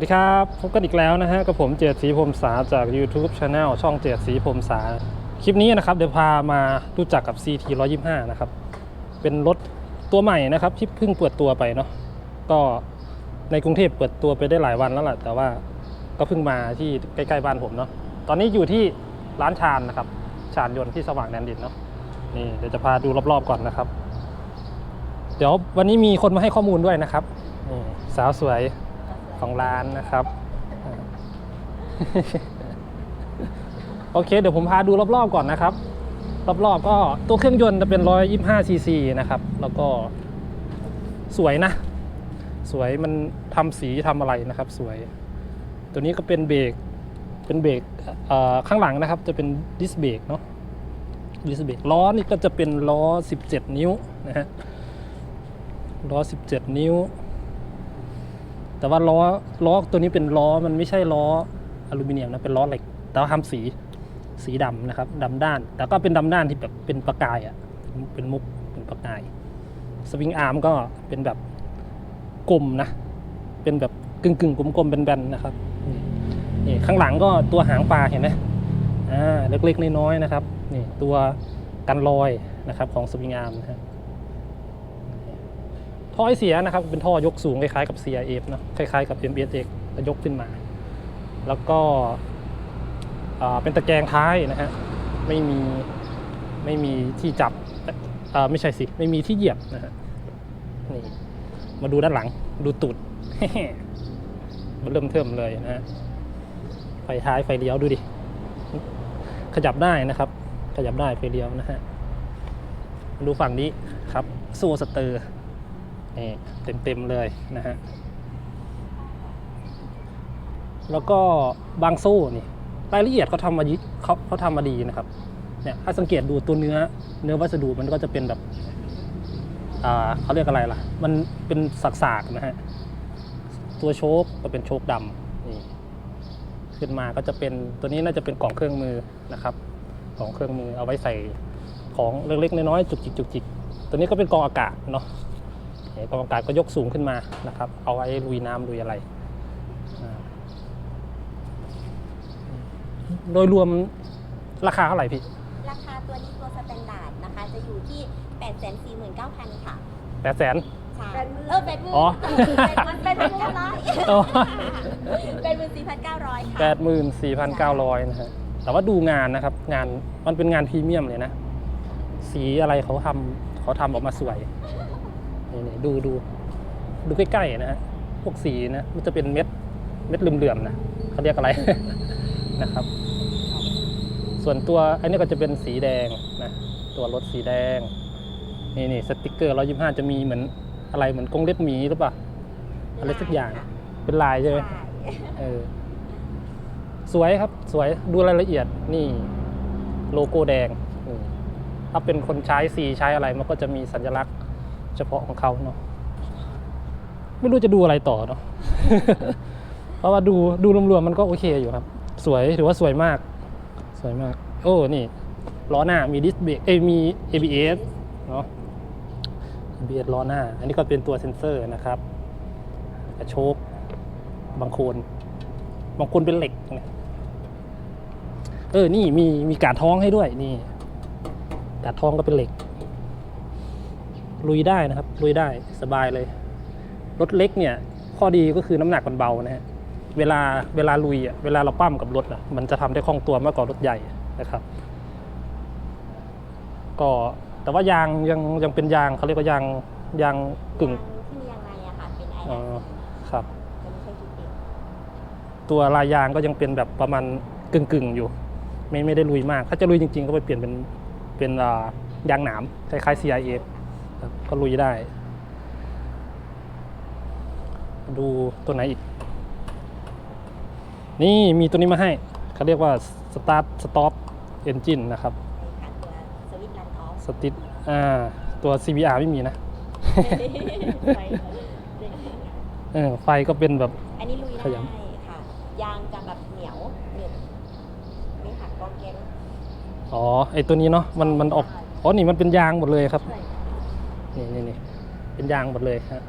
วัสดีครับ พบกันอีกแล้วนะฮะกับผมเจดสีพรมสาจาก YouTube Channel ช่องเจดสีพรมสา คลิปนี้นะครับเดี๋ยวพามารู้จักกับ CT 125 นะครับ เป็นรถตัวใหม่นะครับที่เพิ่งเปิดตัวไปเนาะก็ในกรุงเทพเปิดตัวไปได้หลายวันแล้วแหละแต่ว่าก็เพิ่งมาที่ใกล้ ๆ บ้านผมเนาะตอนนี้อยู่ที่ร้านชานนะครับชานยนต์ที่สว่างแดนดินเนาะนี่เดี๋ยวจะพาดูรอบๆก่อนนะครับ เดี๋ยววันนี้มีคนมาให้ข้อมูลด้วยนะครับสาวสวย ของร้านนะครับ โอเค เดี๋ยวผมพาดูรอบๆก่อนนะครับ รอบๆก็ตัวเครื่องยนต์จะเป็น 125 ซีซีนะครับ แล้วก็สวยนะ สวยมันทำสีทำอะไรนะครับ สวย ตัวนี้ก็เป็นเบรกเป็นเบรกข้างหลังนะครับ จะเป็นดิสเบรกเนาะดิสเบรกล้อนี่ก็จะเป็นล้อ 17 นิ้วนะฮะล้อ 17 นิ้ว แต่ว่าล้อล้อตัวนี้เป็นล้อมันไม่ใช่ล้ออลูมิเนียมนะเป็นล้อเหล็ก แต่ว่าทำสีสีดำนะครับดำด้าน แต่ก็เป็นดำด้านที่แบบเป็นประกายอะ่ะเป็นมุกเป็นประกายสวิงอาร์มก็เป็นแบบกลมนะ เป็นแบบกึ่งกึ่งกลมๆเป็นแบนๆนะครับนี่ข้างหลังก็ตัวหางปลาเห็นไหมอ่าเล็กๆน้อยๆนะครับนี่ตัวกันรอยนะครับของสวิงอาร์มนะฮะ ท่อไอเสียนะครับ เป็นท่อยกสูงคล้ายๆกับ CRF เนะคล้ายๆกับ MSX แล้วยกขึ้นมา แล้วก็เป็นตะแกรงท้ายนะฮะไม่มีไม่มีที่จับไม่ใช่สิไม่มีที่เหยียบนะฮะนี่มาดูด้านหลังดูตูดมันเริ่มเทิมเลยนะฮะไฟท้ายไฟเลี้ยวดูดิ ขยับได้นะครับ ขยับได้ไฟเลี้ยวนะฮะดูฝั่งนี้ครับโซ่สเตอร์ นี่เต็มๆเลยนะฮะ แล้วก็บางโซ่นี่รายละเอียดเขาทำมาเขาเขาทำมาดีนะครับ เนี่ยถ้าสังเกตดูตัวเนื้อเนื้อวัสดุมันก็จะเป็นแบบอ่าเขาเรียกอะไรล่ะ มันเป็นสากๆนะฮะ ตัวโชคก็เป็นโชคดำนี่ขึ้นมาก็จะเป็นตัวนี้น่าจะเป็นกล่องเครื่องมือนะครับกล่องเครื่องมือเอาไว้ใส่ของเล็กๆน้อยๆจุกจิกจุกจิกตัวนี้ก็เป็นกองอากาศเนาะ กองอากาศก็ยกสูงขึ้นมานะครับ เอาไว้ลุยน้ำลุยอะไรอ่าโดยรวมราคาเท่าไหร่พี่ ราคาตัวนี้ตัวสแตนดาร์ดนะคะ จะอยู่ที่ 849,000 ค่ะแปดแสนใช่เออแปดหมื่นอ๋อแปดหมื่นเก้าร้อยแปดหมื่นสี่พันเก้าร้อยค่ะแปดหมื่นสี่พันเก้าร้อยนะฮะแต่ว่าดูงานนะครับ งานมันเป็นงานพรีเมียมเลยนะ สีอะไรเขาทำเขาทำออกมาสวย นี่นี่ดูดูดูใกล้ๆนะฮะพวกสีนะมันจะเป็นเม็ดเม็ดเหลื่อมๆนะเขาเรียกอะไรนะครับ ส่วนตัวอันนี้ก็จะเป็นสีแดงนะตัวรถสีแดงนี่นี่สติกเกอร์ร้อยิบห้าจะมีเหมือนอะไรเหมือนกรงเล็บหมีหรือเปล่าอะไรสักอย่างเป็นลายใช่ไหมใช่เออสวยครับสวยดูรายละเอียดนี่โลโก้แดงนี่ถ้าเป็นคนใช้สีใช้อะไรมันก็จะมีสัญลักษณ์ เฉพาะของเขาเนาะไม่รู้จะดูอะไรต่อเนาะเพราะว่าดูดูรวมๆมันก็โอเคอยู่ครับ สวยถือว่าสวยมาก สวยมาก โอ้นี่ล้อหน้ามีดิสเบรกเอ้ยมี ABS เนาะ ABS ล้อหน้า อันนี้ก็เป็นตัวเซ็นเซอร์นะครับกระโชกบางคนบางคนเป็นเหล็กเนี่ยเออ นี่มีมีการท้องให้ด้วย นี่ การท้องก็เป็นเหล็ก ลุยได้นะครับ ลุยได้สบายเลย รถเล็กเนี่ย ข้อดีก็คือน้ำหนักมันเบานะฮะ เวลาเวลาลุยอะ เวลาเราปั้มกับรถอะ มันจะทำได้คล่องตัวมากกว่ารถใหญ่นะครับ ก็แต่ว่ายางยังยังเป็นยางเขาเรียกว่ายางยางกึ่งที่มียังไงอะค่ะ เป็นไออ๋อแอครับจะไม่ใช่ชุดเดียวตัวลายยางก็ยังเป็นแบบประมาณกึ่งกึ่งๆอยู่ ไม่ไม่ได้ลุยมาก ถ้าจะลุยจริง ๆ ก็ไปเปลี่ยนเป็นเป็นอ่ายางหนามคล้ายๆ CIA ครับ ก็ลุยได้ ดูตัวไหนอีก นี่มีตัวนี้มาให้เขาเรียกว่า Start Stop Engine นะครับใช่ค่ะตัวสวิตช์รันออฟสติอ่า ตัว CBR ไม่มีนะเออไฟก็เป็นแบบ อันนี้ลุยขได้ยค่ะ ยางจะแบบเหนียวหนึบไม่หักกองแกงอ๋อ ไอตัวนี้เนาะ มัน มันออก อ๋อ นี่มันเป็นยางหมดเลยครับใช่ นี่นี่นี่เป็นยางหมดเลยฮะ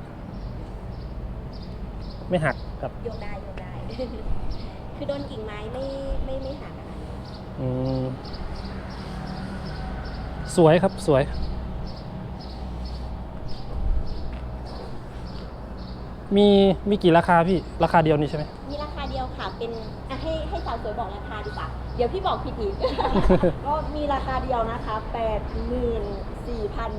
ไม่หักครับโยกได้โยกได้ คือโดนกิ่งไม้ไม่ไม่ไม่หักอะค่ะอืมสวยครับสวย มีมีกี่ราคาพี่ราคาเดียวนี่ใช่ไหม มีราคาเดียวค่ะเป็นอะให้ให้สาวสวยบอกราคาดีกว่า เดี๋ยวพี่บอกผิดอีก ก็มีราคาเดียวนะคะแปดหมื่นสี่พัน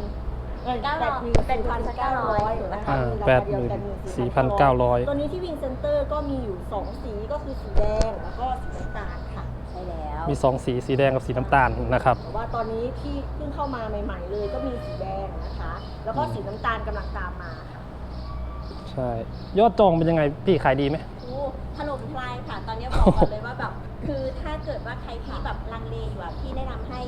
เงินเก้าแปร้ดอยหมื่นสี่พันเก้าร้อยนะคะอ่ามีราแปคาดเดีหยวมื่นแปดหมื่นสี่พันเก้าร้อยตัวนี้ที่วิงเซ็นเตอร์ก็มีอยู่สองสีก็คือสีแดงแล้วก็สีน้ำตาลค่ะใช่แล้วมีสองสีสีแดงกับสีน้ำตาลนะครับ แต่ว่าตอนนี้ที่เพิ่งเข้ามาใหม่ ๆ เลยก็มีสีแดงนะคะ แล้วก็สีน้ำตาลกำลังตามมาค่ะใช่ ยอดจองเป็นยังไงพี่ขายดีไหม โอ้ถล่มทลายค่ะ ตอนนี้บอกก่อนเลยว่าแบบคือถ้าเกิดว่าใครที่แบบลังเลอยู่อะพี่แนะนำให้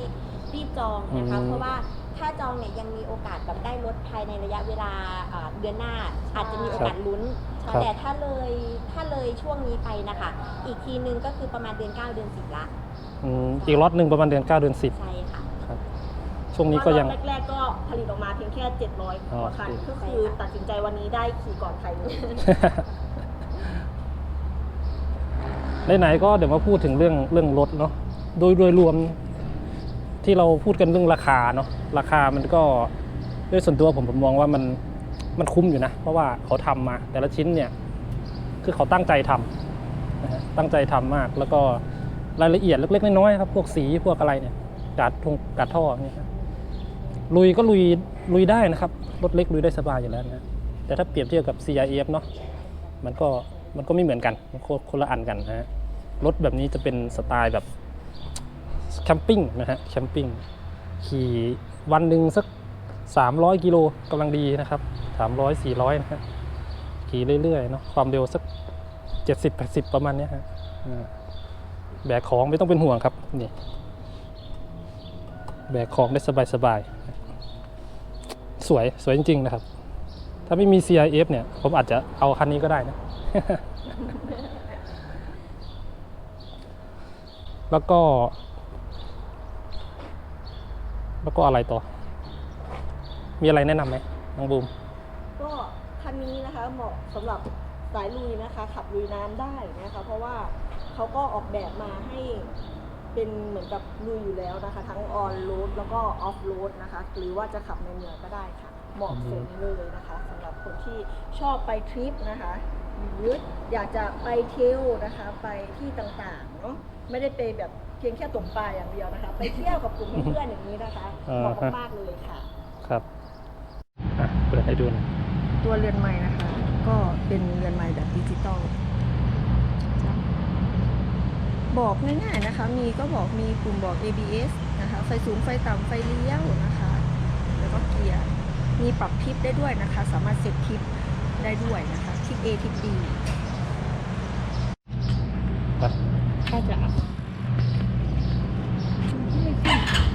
รีบจองนะคะ อืม เพราะว่า ถ้าจองเนี่ยยังมีโอกาสแบบได้รถภายในระยะเวลาอ่าเดือนหน้า อาจจะมีโอกาสลุ้น ครับ แต่ถ้าเลยถ้าเลยช่วงนี้ไปนะคะ อีกทีนึงก็คือประมาณเดือน 9 เดือน10ละอืมอีกล็อตหนึ่งประมาณเดือน 9 เดือน ใช่ค่ะ 10ครับช่วงนี้ก็ยัง เพราะรอบแรกๆก็ผลิตออกมาเพียงแค่ 700กว่าคันโอเคก็คือตัดสินใจวันนี้ได้ขี่ก่อนใครเลยไหนๆก็เดี๋ยวมาพูดถึงเรื่องเรื่องรถเนาะโดยโดยรวม ที่เราพูดกันเรื่องราคาเนาะราคามันก็ด้วยส่วนตัวผมผมมองว่ามันมันคุ้มอยู่นะ เพราะว่าเขาทำมา แต่ละชิ้นเนี่ยคือเขาตั้งใจทำนะฮะตั้งใจทำมาก แล้วก็รายละเอียดเล็กๆน้อยๆครับพวกสีพวกอะไรเนี่ยกัดทงกัดท่อเนี่ยลุยก็ลุยลุยได้นะครับรถเล็กลุยได้สบายอยู่แล้วนะแต่ถ้าเปรียบเทียบกับ CRF เนาะมันก็มันก็ไม่เหมือนกันมันคนคนละอันกันนะฮะรถแบบนี้จะเป็นสไตล์แบบ แคมปิ้งนะฮะแคมปิ้งขี่วันหนึ่งสัก 300 กิโลกำลังดีนะครับ 300 400 นะฮะขี่เรื่อยๆเนาะความเร็วสัก 70 80 ประมาณเนี้ยฮะแบกของไม่ต้องเป็นห่วงครับนี่แบกของได้สบายๆ สวยสวยจริง ๆ นะครับ ถ้าไม่มี CIF เนี่ย ผมอาจจะเอาคันนี้ก็ได้นะ แล้วก็ แล้วก็อะไรต่อ มีอะไรแนะนำไหมน้องบูม ก็คันนี้นะคะเหมาะสำหรับสายลุยนะคะ ขับลุยน้ำได้นะคะ เพราะว่าเขาก็ออกแบบมาให้เป็นเหมือนกับลุยอยู่แล้วนะคะ ทั้งออนโรดแล้วก็ออฟโรดนะคะ หรือว่าจะขับในเมืองก็ได้ค่ะ เหมาะสมเลยนะคะสำหรับคนที่ชอบไปทริปนะคะ หรืออยากจะไปเที่ยวนะคะไปที่ต่างๆเนาะไม่ได้ไปแบบเพียงแค่ตกปลาอย่างเดียวนะคะ ไปเที่ยวกับกลุ่มเพื่อนๆอย่างนี้นะคะอ่าเหมาะฮะมากๆเลยค่ะ ครับอะเปิดให้ดูหน่อยตัวเรือนไม้นะคะ ก็เป็นเรือนไม้แบบดิจิตอลบอกง่ายๆนะคะ มีก็บอกมีปุ่มบอก ABS นะคะ ไฟสูงไฟต่ำไฟเลี้ยวนะคะ แล้วก็เกียร์ มีปรับทิปได้ด้วยนะคะ สามารถเซตทิปได้ด้วยนะคะ ทิศ A ทิศ B ไป ก็จะไม่ขึ้น